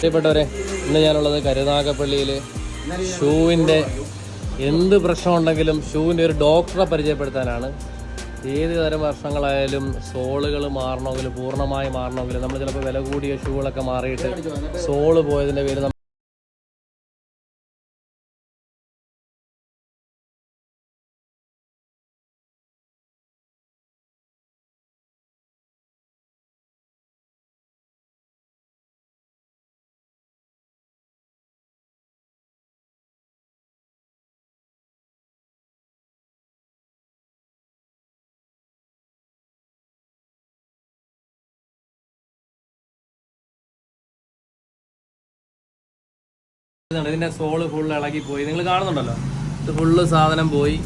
പ്രിയപ്പെട്ടവരെ ഇന്ന് ഞാനുള്ളത് കരുനാഗപ്പള്ളിയിൽ ഷൂവിന്റെ എന്ത് പ്രശ്നമുണ്ടെങ്കിലും ഷൂവിന്റെ ഒരു ഡോക്ടറെ പരിചയപ്പെടുത്താനാണ്. ഏത് തരം വർഷങ്ങളായാലും സോളുകൾ മാറണമെങ്കിൽ പൂർണമായി മാറണമെങ്കിൽ നമ്മൾ ചിലപ്പോൾ വില കൂടിയ ഷൂകളൊക്കെ മാറിയിട്ട് സോൾ പോയതിന്റെ പേര് ഇതിന്റെ സോൾ ഫുള്ള് ഇളകി പോയി. നിങ്ങൾ കാണുന്നുണ്ടല്ലോ? ഇത് ഫുള്ള് സാധനം പോയി.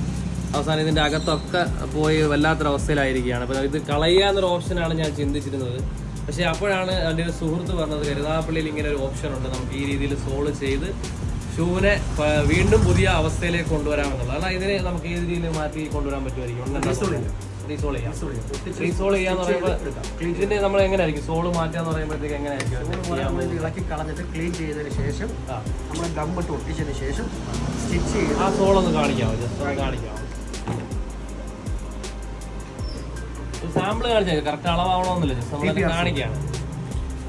അവസാനം ഇതിന്റെ അകത്തൊക്കെ പോയി വല്ലാത്തൊരവസ്ഥയിലായിരിക്കുകയാണ് അപ്പോൾ ഇത് കളയാന്നൊരു ഓപ്ഷനാണ് ഞാൻ ചിന്തിച്ചിരുന്നത്. പക്ഷേ അപ്പോഴാണ് എന്റെ ഒരു സുഹൃത്ത് പറഞ്ഞത് കരുതാപ്പള്ളിയിൽ ഇങ്ങനെ ഒരു ഓപ്ഷൻ ഉണ്ട്. നമുക്ക് ഈ രീതിയിൽ സോൾ ചെയ്ത് ഷൂവിനെ വീണ്ടും പുതിയ അവസ്ഥയിലേക്ക് കൊണ്ടുവരാമെന്നുള്ളത്. അല്ല ഇതിനെ നമുക്ക് ഏത് രീതിയിൽ മാറ്റി കൊണ്ടുവരാൻ പറ്റുമായിരിക്കും? റീസോൾ ചെയ്യാം. റീസോൾ ചെയ്യാന്ന് പറയുമ്പോൾ ഇതിന്റെ നമ്മൾ എങ്ങനെയായിരിക്കും? സോൾ മാറ്റാന്ന് പറയുമ്പോഴത്തേക്ക് എങ്ങനെയായിരിക്കും? ഇളക്കി കളഞ്ഞിട്ട് ക്ലീൻ ചെയ്തതിന് ശേഷം. നമ്മൾ ഗമ്മിട്ട് ഒട്ടിച്ചതിന് ശേഷം സ്റ്റിച്ച് ചെയ്ത് ആ സോൾ ഒന്ന് കാണിക്കാമോ ജസ്റ്റ് ഒന്ന് കാണിക്കാമോ സാമ്പിൾ കാണിച്ചാൽ കറക്റ്റ് അളവാവണമെന്നില്ല. ജസ്റ്റ് നമ്മൾ കാണിക്കാണ്.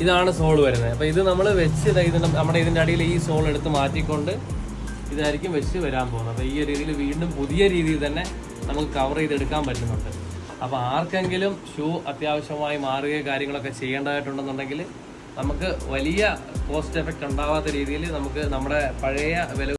ഇതാണ് സോൾ വരുന്നത്. അപ്പൊ ഇത് നമ്മൾ വെച്ച് ഇതിന്റെ നമ്മുടെ ഇതിന്റെ അടിയിൽ ഈ സോൾ എടുത്ത് മാറ്റിക്കൊണ്ട് ഇതായിരിക്കും വെച്ച് വരാൻ പോകുന്നത്. അപ്പൊ ഈ രീതിയിൽ വീണ്ടും പുതിയ രീതിയിൽ തന്നെ നമുക്ക് കവർ ചെയ്തെടുക്കാൻ പറ്റുന്നുണ്ട്. അപ്പൊ ആർക്കെങ്കിലും ഷൂ അത്യാവശ്യമായി മാറുകയോ കാര്യങ്ങളൊക്കെ ചെയ്യേണ്ടതായിട്ടുണ്ടെന്നുണ്ടെങ്കിൽ നമുക്ക് വലിയ കോസ്റ്റ് എഫക്റ്റ് ഉണ്ടാവാത്ത രീതിയിൽ നമുക്ക് നമ്മുടെ പഴയ വില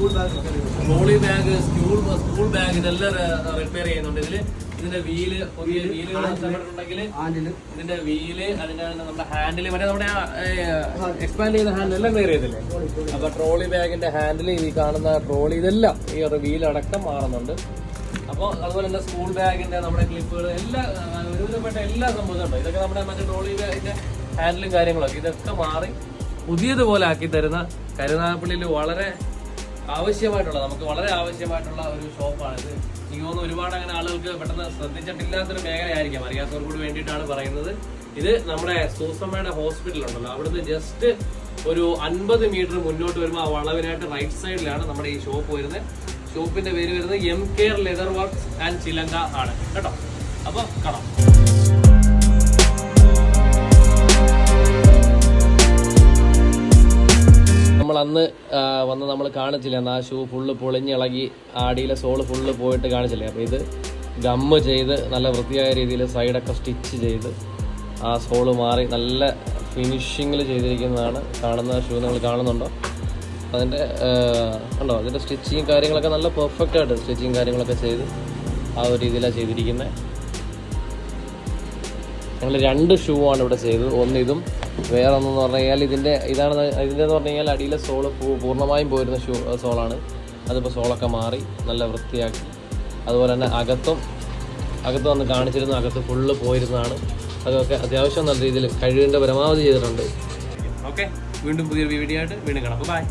trolley bag school school bag ഇതെല്ലാം റിപ്പയർ ചെയ്യുന്നുണ്ട്. ഇതിൽ ഇതിന്റെ വീൽ പുതിയ വീലുകൾ ഇഷ്ടപ്പെട്ടിട്ടുണ്ടെങ്കിൽ ആൻഡിൽ ഇതിന്റെ വീൽ അതിന്റെ നമ്മുടെ ഹാൻഡിൽ മറ്റേ നമ്മുടെ എക്സ്പാൻഡ് ചെയ്ത ഹാൻഡിൽ എല്ലാം ക്ലിയർ ചെയ്തില്ലേ? അപ്പൊ ട്രോളി ബാഗിന്റെ ഹാൻഡിൽ ഈ കാണുന്ന ട്രോളി ഇതെല്ലാം ഈ ഒരു വീലടക്കം മാറുന്നുണ്ട്. അപ്പോൾ അതുപോലെ തന്നെ സ്കൂൾ ബാഗിന്റെ നമ്മുടെ ക്ലിപ്പുകൾ എല്ലാ ഒരുവിധപ്പെട്ട എല്ലാ സംഭവവും ഉണ്ട്. ഇതൊക്കെ നമ്മുടെ മറ്റേ ട്രോളി ബാഗിന്റെ ഹാൻഡിലും കാര്യങ്ങളൊക്കെ. ഇതൊക്കെ മാറി പുതിയതുപോലെ ആക്കി തരുന്ന കരുനാഗപ്പള്ളിയിൽ വളരെ ആവശ്യമായിട്ടുള്ള നമുക്ക് വളരെ ആവശ്യമായിട്ടുള്ള ഒരു ഷോപ്പാണ് ഇത്. എനിക്ക് തോന്നുന്നു ഒരുപാട് അങ്ങനെ ആളുകൾക്ക് പെട്ടെന്ന് ശ്രദ്ധിച്ചിട്ടില്ലാത്തൊരു മേഖലയായിരിക്കാം. അറിയാത്തവർക്കൂടി വേണ്ടിയിട്ടാണ് പറയുന്നത്. ഇത് നമ്മുടെ സൂസമ്മയുടെ ഹോസ്പിറ്റൽ ഉണ്ടല്ലോ അവിടുന്ന് ജസ്റ്റ് ഒരു അൻപത് മീറ്റർ മുന്നോട്ട് വരുമ്പോൾ ആ വളവിനായിട്ട് റൈറ്റ് സൈഡിലാണ് നമ്മുടെ ഈ ഷോപ്പ് വരുന്നത്. ഷോപ്പിന്റെ പേര് വരുന്നത് M care leather works and Chilanka ആണ്. കേട്ടോ? അപ്പോൾ കാണാം. അന്ന് ആ, വന്ന് നമ്മൾ കാണിച്ചില്ല? എന്നാൽ ആ ഷൂ ഫുള്ള് പൊളിഞ്ഞിളകി ആടിയിലെ സോൾ ഫുള്ള് പോയിട്ട് കാണിച്ചില്ലേ? അപ്പോൾ ഇത് ഗമ്മ് ചെയ്ത് നല്ല വൃത്തിയായ രീതിയിൽ സൈഡൊക്കെ സ്റ്റിച്ച് ചെയ്ത് ആ സോൾ മാറി നല്ല ഫിനിഷിങ്ങിൽ ചെയ്തിരിക്കുന്നതാണ്. കാണുന്ന ഷൂ നിങ്ങൾ കാണുന്നുണ്ടോ? അതിന്റെ ഉണ്ടോ അതിന്റെ സ്റ്റിച്ചിങ് കാര്യങ്ങളൊക്കെ നല്ല പെർഫെക്റ്റ് ആയിട്ട് സ്റ്റിച്ചിങ് കാര്യങ്ങളൊക്കെ ചെയ്ത് ആ ഒരു രീതിയിലാണ് ചെയ്തിരിക്കുന്നത് ഞങ്ങൾ രണ്ട് ഷൂ ആണ് ഇവിടെ ചെയ്തത്. ഒന്നിതും വേറെ ഒന്നെന്ന് പറഞ്ഞു കഴിഞ്ഞാൽ ഇതിന്റെ ഇതാണ് ഇതിന്റെ എന്ന് പറഞ്ഞു കഴിഞ്ഞാൽ അടിയിലെ സോൾ പൂർണമായും പോയിരുന്ന ഷൂ സോളാണ്. അതിപ്പോൾ സോളൊക്കെ മാറി നല്ല വൃത്തിയാക്കി. അതുപോലെ തന്നെ അകത്തും അകത്ത് വന്ന് കാണിച്ചിരുന്നു അകത്ത് ഫുള്ള് പോയിരുന്നതാണ്. അതൊക്കെ അത്യാവശ്യം നല്ല രീതിയിൽ കഴിവിന്റെ പരമാവധി ചെയ്തിട്ടുണ്ട്. ഓക്കെ വീണ്ടും പുതിയൊരു വീഡിയോ ആയിട്ട് വീണ്ടും കാണാം. ബൈ